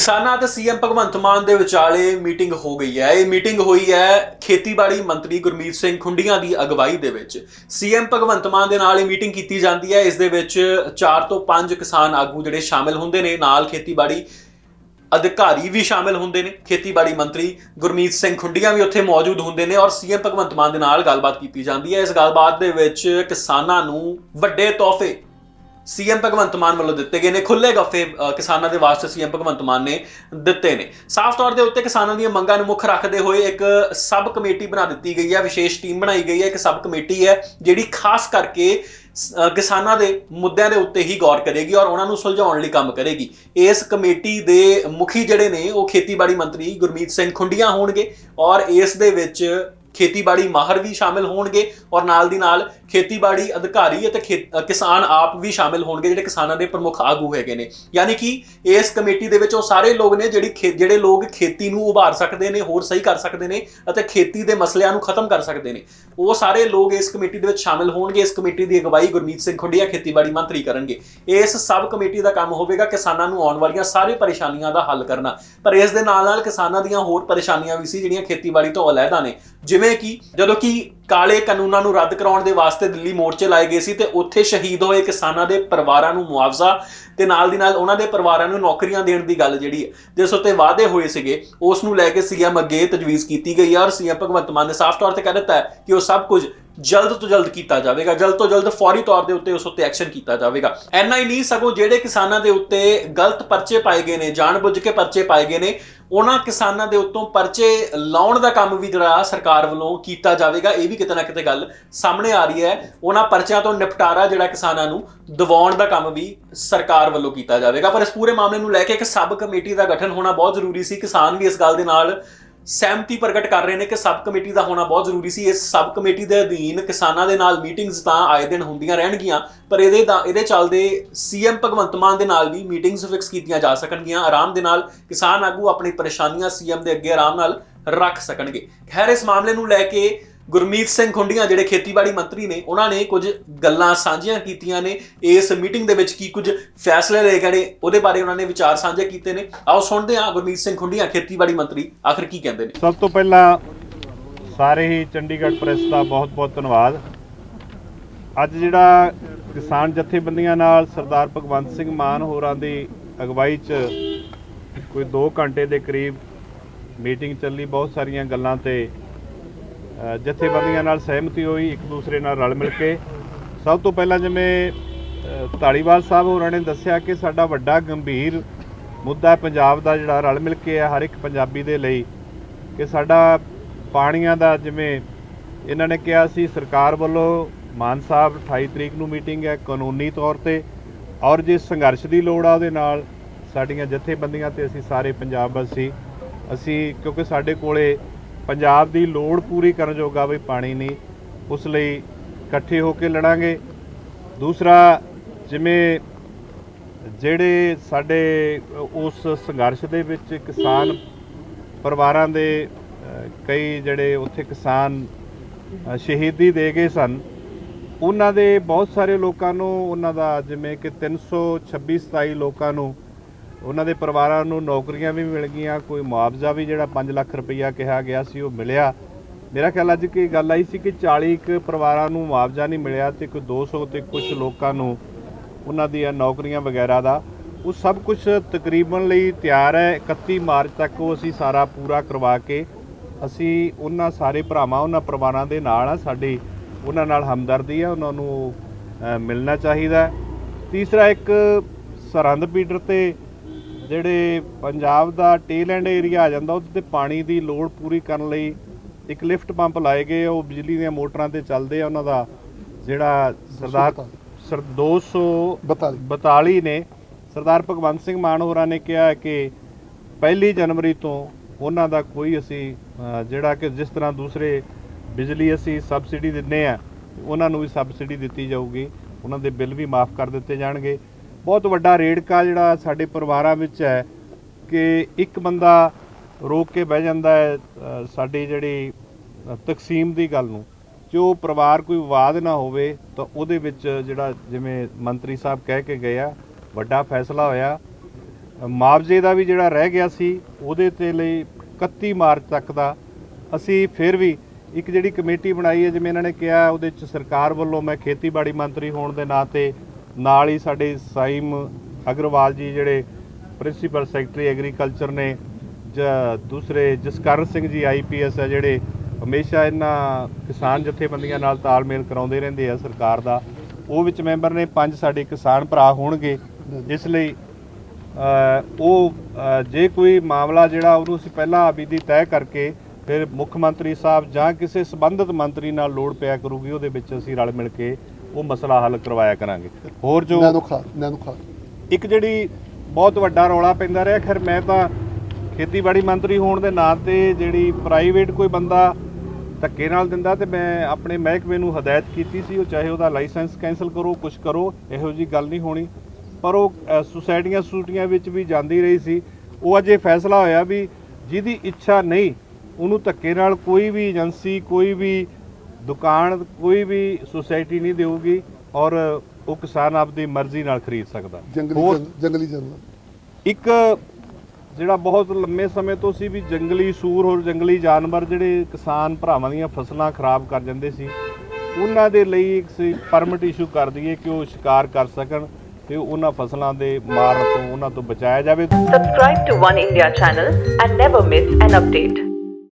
ਕਿਸਾਨਾਂ ਅਤੇ ਸੀਐਮ ਭਗਵੰਤ ਮਾਨ ਦੇ ਵਿਚਾਲੇ ਮੀਟਿੰਗ ਹੋ ਗਈ ਹੈ। ਇਹ ਮੀਟਿੰਗ ਹੋਈ ਹੈ ਖੇਤੀਬਾੜੀ ਮੰਤਰੀ ਗੁਰਮੀਤ ਸਿੰਘ ਖੁੰਡੀਆਂ ਦੀ ਅਗਵਾਈ ਦੇ ਵਿੱਚ। ਸੀਐਮ ਭਗਵੰਤ ਮਾਨ ਦੇ ਨਾਲ ਇਹ ਮੀਟਿੰਗ ਕੀਤੀ ਜਾਂਦੀ ਹੈ। ਇਸ ਦੇ ਵਿੱਚ 4 ਤੋਂ 5 ਕਿਸਾਨ ਆਗੂ ਜਿਹੜੇ ਸ਼ਾਮਿਲ ਹੁੰਦੇ ਨੇ। ਨਾਲ ਖੇਤੀਬਾੜੀ ਅਧਿਕਾਰੀ ਵੀ ਸ਼ਾਮਿਲ ਹੁੰਦੇ ਨੇ। ਖੇਤੀਬਾੜੀ ਮੰਤਰੀ ਗੁਰਮੀਤ ਸਿੰਘ ਖੁੰਡੀਆਂ ਵੀ ਉੱਥੇ ਮੌਜੂਦ ਹੁੰਦੇ ਨੇ ਔਰ ਸੀਐਮ ਭਗਵੰਤ ਮਾਨ ਦੇ ਨਾਲ ਗੱਲਬਾਤ ਕੀਤੀ ਜਾਂਦੀ ਹੈ। ਇਸ ਗੱਲਬਾਤ ਦੇ ਵਿੱਚ ਕਿਸਾਨਾਂ ਨੂੰ ਵੱਡੇ ਤੋਹਫੇ ਸੀਐਮ ਭਗਵੰਤ ਮਾਨ ਵੱਲੋਂ ਦਿੱਤੇ ਗਏ ਨੇ ਖੁੱਲੇ ਗੱਫੇ ਕਿਸਾਨਾਂ ਦੇ ਵਾਸਤੇ ਸੀਐਮ ਭਗਵੰਤ ਮਾਨ ਨੇ ਦਿੱਤੇ ਨੇ। ਸਾਫ਼ ਤੌਰ ਦੇ ਉੱਤੇ ਕਿਸਾਨਾਂ ਦੀਆਂ ਮੰਗਾਂ ਨੂੰ ਮੁੱਖ ਰੱਖਦੇ ਹੋਏ ਇੱਕ ਸਬ ਕਮੇਟੀ ਬਣਾ ਦਿੱਤੀ ਗਈ ਹੈ, ਵਿਸ਼ੇਸ਼ ਟੀਮ ਬਣਾਈ ਗਈ ਹੈ। ਇੱਕ ਸਬ ਕਮੇਟੀ ਹੈ, ਜਿਹੜੀ ਖਾਸ ਕਰਕੇ ਕਿਸਾਨਾਂ ਦੇ ਮੁੱਦਿਆਂ ਦੇ ਉੱਤੇ ਹੀ ਗੌਰ ਕਰੇਗੀ ਔਰ ਉਹਨਾਂ ਨੂੰ ਸੁਲਝਾਉਣ ਲਈ ਕੰਮ ਕਰੇਗੀ। ਇਸ ਕਮੇਟੀ ਦੇ ਮੁਖੀ ਜਿਹੜੇ ਨੇ, ਉਹ ਖੇਤੀਬਾੜੀ ਮੰਤਰੀ ਗੁਰਮੀਤ ਸਿੰਘ ਖੁੰਡੀਆਂ ਹੋਣਗੇ ਔਰ ਇਸ ਦੇ ਵਿੱਚ ਖੇਤੀਬਾੜੀ ਮਾਹਰ ਵੀ ਸ਼ਾਮਿਲ ਹੋਣਗੇ ਔਰ ਨਾਲ ਦੀ ਨਾਲ ਖੇਤੀਬਾੜੀ ਅਧਿਕਾਰੀ ਅਤੇ ਖੇਤ- ਕਿਸਾਨ ਆਪ ਵੀ ਸ਼ਾਮਿਲ ਹੋਣਗੇ, ਜਿਹੜੇ ਕਿਸਾਨਾਂ ਦੇ ਪ੍ਰਮੁੱਖ ਆਗੂ ਹੈਗੇ ਨੇ। ਯਾਨੀ ਕਿ ਇਸ ਕਮੇਟੀ ਦੇ ਵਿੱਚ ਉਹ ਸਾਰੇ ਲੋਕ ਨੇ ਜਿਹੜੀ ਖੇ- ਜਿਹੜੇ ਲੋਕ ਖੇਤੀ ਨੂੰ ਉਭਾਰ ਸਕਦੇ ਨੇ, ਹੋਰ ਸਹੀ ਕਰ ਸਕਦੇ ਨੇ ਅਤੇ ਖੇਤੀ ਦੇ ਮਸਲਿਆਂ ਨੂੰ ਖਤਮ ਕਰ ਸਕਦੇ ਨੇ। ਉਹ ਸਾਰੇ ਲੋਕ ਇਸ ਕਮੇਟੀ ਦੇ ਵਿੱਚ ਸ਼ਾਮਿਲ ਹੋਣਗੇ, ਇਸ ਕਮੇਟੀ ਦੀ ਅਗਵਾਈ ਗੁਰਮੀਤ ਸਿੰਘ ਖੁੰਡੀਆ ਖੇਤੀਬਾੜੀ ਮੰਤਰੀ ਕਰਨਗੇ। ਇਸ ਸਬ ਕਮੇਟੀ ਦਾ ਕੰਮ ਹੋਵੇਗਾ ਕਿਸਾਨਾਂ ਨੂੰ ਆਉਣ ਵਾਲੀਆਂ ਸਾਰੇ ਪਰੇਸ਼ਾਨੀਆਂ ਦਾ ਹੱਲ ਕਰਨਾ। ਪਰ ਇਸ ਦੇ ਨਾਲ ਨਾਲ ਕਿਸਾਨਾਂ ਦੀਆਂ ਹੋਰ ਪਰੇਸ਼ਾਨੀਆਂ ਵੀ ਸੀ, ਜਿਹੜੀਆਂ ਖੇਤੀਬਾੜੀ ਤੋਂ ਅਲੱਗਾ ਨੇ ਜਿਵੇਂ ਕਿ ਜਦੋਂ ਕਿ ਕਾਲੇ ਕਾਨੂੰਨਾਂ ਨੂੰ ਰੱਦ ਕਰਾਉਣ ਦੇ ਵਾਸਤੇ ਦਿੱਲੀ ਮੋਰਚੇ ਲਾਏ ਗਏ ਸੀ ਤੇ ਉੱਥੇ ਸ਼ਹੀਦ ਹੋਏ ਕਿਸਾਨਾਂ ਦੇ ਪਰਿਵਾਰਾਂ ਨੂੰ ਮੁਆਵਜ਼ਾ ਤੇ ਨਾਲ ਦੀ ਨਾਲ ਉਹਨਾਂ ਦੇ ਪਰਿਵਾਰਾਂ ਨੂੰ ਨੌਕਰੀਆਂ ਦੇਣ ਦੀ ਗੱਲ ਜਿਹੜੀ ਹੈ, ਜਿਸ ਉੱਤੇ ਵਾਅਦੇ ਹੋਏ ਸੀਗੇ, ਉਸ ਨੂੰ ਲੈ ਕੇ ਸੀਐਮ ਅੱਗੇ ਤਜਵੀਜ਼ ਕੀਤੀ ਗਈ ਹੈ ਔਰ ਸੀਐਮ ਭਗਵੰਤ ਮਾਨ ਨੇ ਸਾਫ਼ ਤੌਰ ਤੇ ਕਹਿ ਦਿੱਤਾ ਹੈ ਕਿ ਉਹ ਸਭ ਕੁਝ ਜਲਦ ਤੋਂ ਜਲਦ ਕੀਤਾ ਜਾਵੇਗਾ, ਜਲਦ ਤੋਂ ਜਲਦ ਫੌਰੀ ਤੌਰ ਦੇ ਉੱਤੇ ਉਸ ਉੱਤੇ ਐਕਸ਼ਨ ਕੀਤਾ ਜਾਵੇਗਾ। ਐਨਾ ਹੀ ਨਹੀਂ, ਸਗੋਂ ਜਿਹੜੇ ਕਿਸਾਨਾਂ ਦੇ ਉੱਤੇ ਗਲਤ ਪਰਚੇ ਪਾਏ ਗਏ ਨੇ, ਜਾਣਬੁੱਝ ਕੇ ਪਰਚੇ ਪਾਏ ਗਏ ਨੇ ਉਹਨਾਂ ਕਿਸਾਨਾਂ ਦੇ ਉੱਤੋਂ ਪਰਚੇ ਲਾਉਣ ਦਾ ਕੰਮ ਵੀ ਜਿਹੜਾ ਸਰਕਾਰ ਵੱਲੋਂ ਕੀਤਾ ਜਾਵੇਗਾ। ਇਹ ਵੀ ਕਿਤੇ ਨਾ ਕਿਤੇ ਗੱਲ ਸਾਹਮਣੇ ਆ ਰਹੀ ਹੈ। ਉਹਨਾਂ ਪਰਚਿਆਂ ਤੋਂ ਨਿਪਟਾਰਾ ਜਿਹੜਾ ਕਿਸਾਨਾਂ ਨੂੰ ਦਿਵਾਉਣ ਦਾ ਕੰਮ ਵੀ ਸਰਕਾਰ ਵੱਲੋਂ ਕੀਤਾ ਜਾਵੇਗਾ। ਪਰ ਇਸ ਪੂਰੇ ਮਾਮਲੇ ਨੂੰ ਲੈ ਕੇ ਇੱਕ ਸਬ ਕਮੇਟੀ ਦਾ ਗਠਨ ਹੋਣਾ ਬਹੁਤ ਜ਼ਰੂਰੀ ਸੀ। ਕਿਸਾਨ ਵੀ ਇਸ ਗੱਲ ਦੇ ਨਾਲ ਸਹਿਮਤੀ ਪ੍ਰਗਟ ਕਰ ਰਹੇ ਨੇ ਕਿ ਸਬ ਕਮੇਟੀ ਦਾ ਹੋਣਾ ਬਹੁਤ ਜ਼ਰੂਰੀ ਸੀ। ਇਸ ਸਬ ਕਮੇਟੀ ਦੇ ਅਧੀਨ ਕਿਸਾਨਾਂ ਦੇ ਨਾਲ ਮੀਟਿੰਗਸ ਤਾਂ ਆਏ ਦਿਨ ਹੁੰਦੀਆਂ ਰਹਿਣਗੀਆਂ, ਪਰ ਇਹਦੇ ਦਾ ਇਹਦੇ ਚੱਲਦੇ ਸੀਐਮ ਭਗਵੰਤ ਮਾਨ ਦੇ ਨਾਲ ਵੀ ਮੀਟਿੰਗਸ ਫਿਕਸ ਕੀਤੀਆਂ ਜਾ ਸਕਣਗੀਆਂ। ਆਰਾਮ ਦੇ ਨਾਲ ਕਿਸਾਨ ਆਗੂ ਆਪਣੀ ਪਰੇਸ਼ਾਨੀਆਂ ਸੀਐਮ ਦੇ ਅੱਗੇ ਆਰਾਮ ਨਾਲ ਰੱਖ ਸਕਣਗੇ। ਖੈਰ, ਇਸ ਮਾਮਲੇ ਨੂੰ ਲੈ ਕੇ ਗੁਰਮੀਤ ਸਿੰਘ ਖੁੰਡੀਆਂ ਜਿਹੜੇ ਖੇਤੀਬਾੜੀ ਮੰਤਰੀ ਨੇ, ਉਹਨਾਂ ਨੇ ਕੁਝ ਗੱਲਾਂ ਸਾਂਝੀਆਂ ਕੀਤੀਆਂ ਨੇ। ਇਸ ਮੀਟਿੰਗ ਦੇ ਵਿੱਚ ਕੀ ਕੁਝ ਫੈਸਲੇ ਲਏ ਗਏ ਉਹਦੇ ਬਾਰੇ ਉਹਨਾਂ ਨੇ ਵਿਚਾਰ ਸਾਂਝੇ ਕੀਤੇ ਨੇ। ਆਓ ਸੁਣਦੇ ਹਾਂ ਗੁਰਮੀਤ ਸਿੰਘ ਖੁੰਡੀਆਂ, ਖੇਤੀਬਾੜੀ ਮੰਤਰੀ, ਆਖਰ ਕੀ ਕਹਿੰਦੇ ਨੇ? ਸਭ ਤੋਂ ਪਹਿਲਾਂ ਸਾਰੇ ਹੀ ਚੰਡੀਗੜ੍ਹ ਪ੍ਰੈਸ ਦਾ ਬਹੁਤ-ਬਹੁਤ ਧੰਨਵਾਦ। ਅੱਜ ਜਿਹੜਾ ਕਿਸਾਨ ਜਥੇਬੰਦੀਆਂ ਨਾਲ ਸਰਦਾਰ ਭਗਵੰਤ ਸਿੰਘ ਮਾਨ ਹੋਰਾਂ ਦੀ ਅਗਵਾਈ 'ਚ ਕੋਈ 2 ਘੰਟੇ ਦੇ ਕਰੀਬ ਮੀਟਿੰਗ ਚੱਲੀ, ਬਹੁਤ ਸਾਰੀਆਂ ਗੱਲਾਂ ਤੇ ਜਥੇਬੰਦੀਆਂ ਨਾਲ ਸਹਿਮਤੀ ਹੋਈ, ਇੱਕ ਦੂਸਰੇ ਨਾਲ ਰਲ ਮਿਲ ਕੇ। ਸਭ ਤੋਂ ਪਹਿਲਾਂ ਜਿਵੇਂ ਧਾਲੀਵਾਲ ਸਾਹਿਬ ਹੋਰਾਂ ਨੇ ਦੱਸਿਆ ਕਿ ਸਾਡਾ ਵੱਡਾ ਗੰਭੀਰ ਮੁੱਦਾ ਪੰਜਾਬ ਦਾ ਜਿਹੜਾ ਰਲ ਮਿਲ ਕੇ ਹੈ, ਹਰ ਇੱਕ ਪੰਜਾਬੀ ਦੇ ਲਈ, ਕਿ ਸਾਡਾ ਪਾਣੀਆਂ ਦਾ ਜਿਵੇਂ ਇਹਨਾਂ ਨੇ ਕਿਹਾ ਸੀ, ਸਰਕਾਰ ਵੱਲੋਂ ਮਾਨ ਸਾਹਿਬ 28 ਤਰੀਕ ਨੂੰ ਮੀਟਿੰਗ ਹੈ ਕਾਨੂੰਨੀ ਤੌਰ ਤੇ, ਔਰ ਜੇ ਸੰਘਰਸ਼ ਦੀ ਲੋੜ ਆ ਉਹਦੇ ਨਾਲ ਸਾਡੀਆਂ ਜਥੇਬੰਦੀਆਂ ਤੇ ਅਸੀਂ ਸਾਰੇ ਪੰਜਾਬ ਵਾਸੀ, ਅਸੀਂ ਕਿਉਂਕਿ ਸਾਡੇ ਕੋਲੇ ਪੰਜਾਬ ਦੀ ਲੋੜ ਪੂਰੀ ਕਰਨ ਜੋਗਾ ਵੀ ਪਾਣੀ ਨਹੀਂ, ਉਸ ਲਈ ਇਕੱਠੇ ਹੋ ਕੇ ਲੜਾਂਗੇ। ਦੂਸਰਾ, ਜਿਵੇਂ ਜਿਹੜੇ ਸਾਡੇ ਉਸ ਸੰਘਰਸ਼ ਦੇ ਵਿੱਚ ਕਿਸਾਨ ਪਰਿਵਾਰਾਂ ਦੇ ਕਈ ਜਿਹੜੇ ਉੱਥੇ ਕਿਸਾਨ ਸ਼ਹੀਦੀ ਦੇ ਗਏ ਸਨ, ਉਹਨਾਂ ਦੇ ਬਹੁਤ ਸਾਰੇ ਲੋਕਾਂ ਨੂੰ, ਉਹਨਾਂ ਦਾ ਜਿਵੇਂ ਕਿ 326 27 ਲੋਕਾਂ ਨੂੰ ਉਹਨਾਂ ਦੇ ਪਰਿਵਾਰਾਂ ਨੂੰ ਨੌਕਰੀਆਂ ਵੀ ਮਿਲ ਗਈਆਂ, ਕੋਈ ਮੁਆਵਜ਼ਾ ਵੀ ਜਿਹੜਾ 5 ਲੱਖ ਰੁਪਈਆ ਕਿਹਾ ਗਿਆ ਸੀ, ਉਹ ਮਿਲਿਆ। ਮੇਰਾ ਖਿਆਲ ਅੱਜ ਕੀ ਗੱਲ ਆਈ ਸੀ ਕਿ 40 ਕੁ ਪਰਿਵਾਰਾਂ ਨੂੰ ਮੁਆਵਜ਼ਾ ਨਹੀਂ ਮਿਲਿਆ ਤੇ ਕੋਈ 200 ਤੇ ਕੁਝ ਲੋਕਾਂ ਨੂੰ ਉਹਨਾਂ ਦੀਆਂ ਨੌਕਰੀਆਂ ਵਗੈਰਾ ਦਾ। ਉਹ ਸਭ ਕੁਝ ਤਕਰੀਬਨ ਲਈ ਤਿਆਰ ਹੈ 31 ਮਾਰਚ ਤੱਕ ਉਹ ਅਸੀਂ ਸਾਰਾ ਪੂਰਾ ਕਰਵਾ ਕੇ ਅਸੀਂ ਉਹਨਾਂ ਸਾਰੇ ਭਰਾਵਾਂ, ਉਹਨਾਂ ਪਰਿਵਾਰਾਂ ਦੇ ਨਾਲ ਆ, ਸਾਡੀ ਉਹਨਾਂ ਨਾਲ ਹਮਦਰਦੀ ਹੈ ਉਹਨਾਂ ਨੂੰ ਮਿਲਣਾ ਚਾਹੀਦਾ। ਤੀਸਰਾ ਇੱਕ ਸਰਹੰਦ ਪੀਟਰ ਤੇ ਜਿਹੜੇ ਪੰਜਾਬ ਦਾ ਟੇਲ ਐਂਡ ਏਰੀਆ ਆ ਜਾਂਦਾ ਉਹਦੇ ਤੇ ਪਾਣੀ ਦੀ ਲੋੜ ਪੂਰੀ ਕਰਨ ਲਈ ਇੱਕ ਲਿਫਟ ਪੰਪ ਲਾਏ ਗਏ ਉਹ ਬਿਜਲੀ ਦੀਆਂ ਮੋਟਰਾਂ ਤੇ ਚੱਲਦੇ ਆ ਉਹਨਾਂ ਦਾ ਜਿਹੜਾ ਸਰਦਾਰ ਸਰ 242 ਨੇ। ਸਰਦਾਰ ਭਗਵੰਤ ਸਿੰਘ ਮਾਨ ਹੋਰਾਂ ਨੇ ਕਿਹਾ ਕਿ ਪਹਿਲੀ ਜਨਵਰੀ ਤੋਂ ਉਹਨਾਂ ਦਾ ਕੋਈ ਅਸੀਂ ਜਿਹੜਾ ਕਿ ਜਿਸ ਤਰ੍ਹਾਂ ਦੂਸਰੇ ਬਿਜਲੀ ਅਸੀਂ ਸਬਸਿਡੀ ਦਿੰਨੇ ਆ ਉਹਨਾਂ ਨੂੰ ਵੀ ਸਬਸਿਡੀ ਦਿੱਤੀ ਜਾਊਗੀ ਉਹਨਾਂ ਦੇ ਬਿੱਲ ਵੀ ਮਾਫ ਕਰ ਦਿੱਤੇ ਜਾਣਗੇ। ਬਹੁਤ ਵੱਡਾ ਰੇੜਕਾ ਜਿਹੜਾ ਸਾਡੇ ਪਰਿਵਾਰਾਂ ਵਿੱਚ ਹੈ ਕਿ ਇੱਕ ਬੰਦਾ ਰੋਕ ਕੇ ਬਹਿ ਜਾਂਦਾ ਹੈ ਸਾਡੀ ਜਿਹੜੀ ਤਕਸੀਮ ਦੀ ਗੱਲ ਨੂੰ। ਕਿ ਉਹ ਪਰਿਵਾਰ ਕੋਈ ਵਿਵਾਦ ਨਾ ਹੋਵੇ, ਤਾਂ ਉਹਦੇ ਵਿੱਚ ਜਿਹੜਾ ਜਿਵੇਂ ਮੰਤਰੀ ਸਾਹਿਬ ਕਹਿ ਕੇ ਗਏ ਆ, ਵੱਡਾ ਫੈਸਲਾ ਹੋਇਆ। ਮੁਆਵਜ਼ੇ ਦਾ ਵੀ ਜਿਹੜਾ ਰਹਿ ਗਿਆ ਸੀ, ਉਹਦੇ ਤੇ ਲਈ 31 ਮਾਰਚ ਤੱਕ ਦਾ। ਅਸੀਂ ਫਿਰ ਵੀ ਇੱਕ ਜਿਹੜੀ ਕਮੇਟੀ ਬਣਾਈ ਹੈ, ਜਿਵੇਂ ਇਹਨਾਂ ਨੇ ਕਿਹਾ, ਉਹਦੇ ਚ ਸਰਕਾਰ ਵੱਲੋਂ ਮੈਂ ਖੇਤੀਬਾੜੀ ਮੰਤਰੀ ਹੋਣ ਦੇ ਨਾਤੇ ਨਾਲ ਹੀ ਸਾਡੇ ਸਾਈਮ ਅਗਰਵਾਲ ਜੀ ਜਿਹੜੇ ਪ੍ਰਿੰਸੀਪਲ ਸੈਕਟਰੀ ਐਗਰੀਕਲਚਰ ਨੇ, ਜ- ਦੂਸਰੇ ਜਸਕਰਨ ਸਿੰਘ ਜੀ ਆਈਪੀਐਸ ਹੈ ਜਿਹੜੇ ਹਮੇਸ਼ਾ ਇਹਨਾਂ ਕਿਸਾਨ ਜਥੇਬੰਦੀਆਂ ਨਾਲ ਤਾਲਮੇਲ ਕਰਾਉਂਦੇ ਰਹਿੰਦੇ ਆ ਸਰਕਾਰ ਦਾ, ਉਹ ਵਿੱਚ ਮੈਂਬਰ ਨੇ ਪੰਜ ਸਾਡੇ ਕਿਸਾਨ ਭਰਾ ਹੋਣਗੇ, ਇਸ ਲਈ ਉਹ ਜੇ ਕੋਈ ਮਾਮਲਾ ਜਿਹੜਾ ਉਹਨੂੰ ਅਸੀਂ ਪਹਿਲਾਂ ਆਬੀਦੀ ਤੈਅ ਕਰਕੇ ਫਿਰ ਮੁੱਖ ਮੰਤਰੀ ਸਾਹਿਬ ਜਾਂ ਕਿਸੇ ਸੰਬੰਧਿਤ ਮੰਤਰੀ ਨਾਲ ਲੋੜ ਪਿਆ ਕਰੂਗੀ, ਉਹਦੇ ਵਿੱਚ ਅਸੀਂ ਰਲ ਮਿਲ ਕੇ ਉਹ ਮਸਲਾ ਹੱਲ ਕਰਵਾਇਆ ਕਰਾਂਗੇ। ਹੋਰ ਜੋ ਨੈਨੋ ਖਾਦ ਨੈਨੋ ਖਾਦ ਇੱਕ ਜਿਹੜੀ ਬਹੁਤ ਵੱਡਾ ਰੌਲਾ ਪੈਂਦਾ ਰਿਹਾ ਖੈਰ ਮੈਂ ਤਾਂ ਖੇਤੀਬਾੜੀ ਮੰਤਰੀ ਹੋਣ ਦੇ ਨਾਂ ਤੇ ਜਿਹੜੀ ਪ੍ਰਾਈਵੇਟ ਕੋਈ ਬੰਦਾ ਧੱਕੇ ਨਾਲ ਦਿੰਦਾ ਤੇ ਮੈਂ ਆਪਣੇ ਮਹਿਕਮੇ ਨੂੰ ਹਦਾਇਤ ਕੀਤੀ ਸੀ ਉਹ ਚਾਹੇ ਉਹਦਾ ਲਾਇਸੈਂਸ ਕੈਨਸਲ ਕਰੋ ਕੁਝ ਕਰੋ ਇਹੋ ਜੀ ਗੱਲ ਨਹੀਂ ਹੋਣੀ। ਪਰ ਉਹ ਸੁਸਾਇਟੀਆਂ ਸੂਟੀਆਂ ਵਿੱਚ ਵੀ ਜਾਂਦੀ ਰਹੀ ਸੀ। ਉਹ ਅੱਜ ਫੈਸਲਾ ਹੋਇਆ ਵੀ ਜਿਹਦੀ ਇੱਛਾ ਨਹੀਂ ਉਹਨੂੰ ਧੱਕੇ ਨਾਲ ਕੋਈ ਵੀ ਏਜੰਸੀ ਕੋਈ ਵੀ ਦੁਕਾਨ ਕੋਈ ਵੀ ਸੁਸਾਇਟੀ ਨਹੀਂ ਦੇਊਗੀ ਔਰ ਉਹ ਕਿਸਾਨ ਆਪਦੀ ਮਰਜ਼ੀ ਨਾਲ ਖਰੀਦ ਸਕਦਾ। ਜੰਗਲੀ ਹੋਰ ਜਨ- ਜੰਗਲੀ ਜਾਨਵਰ। ਇੱਕ ਜਿਹੜਾ ਬਹੁਤ ਲੰਮੇ ਸਮੇਂ ਤੋਂ ਸੀ ਵੀ ਜੰਗਲੀ ਸੂਰ ਔਰ ਜੰਗਲੀ ਜਾਨਵਰ ਜਿਹੜੇ ਕਿਸਾਨ ਭਰਾਵਾਂ ਦੀਆਂ ਫਸਲਾਂ ਖਰਾਬ ਕਰ ਜਾਂਦੇ ਸੀ ਉਹਨਾਂ ਦੇ ਲਈ ਇੱਕ ਸੀ ਪਰਮਿਟ ਇਸ਼ੂ ਕਰ ਦਈਏ ਕਿ ਉਹ ਸ਼ਿਕਾਰ ਕਰ ਸਕਣ ਤੇ ਉਹਨਾਂ ਫਸਲਾਂ ਦੇ ਮਾਰਨ ਤੋਂ ਉਹਨਾਂ ਤੋਂ ਬਚਾਇਆ ਜਾਵੇ। Subscribe to One India channel and never miss an update.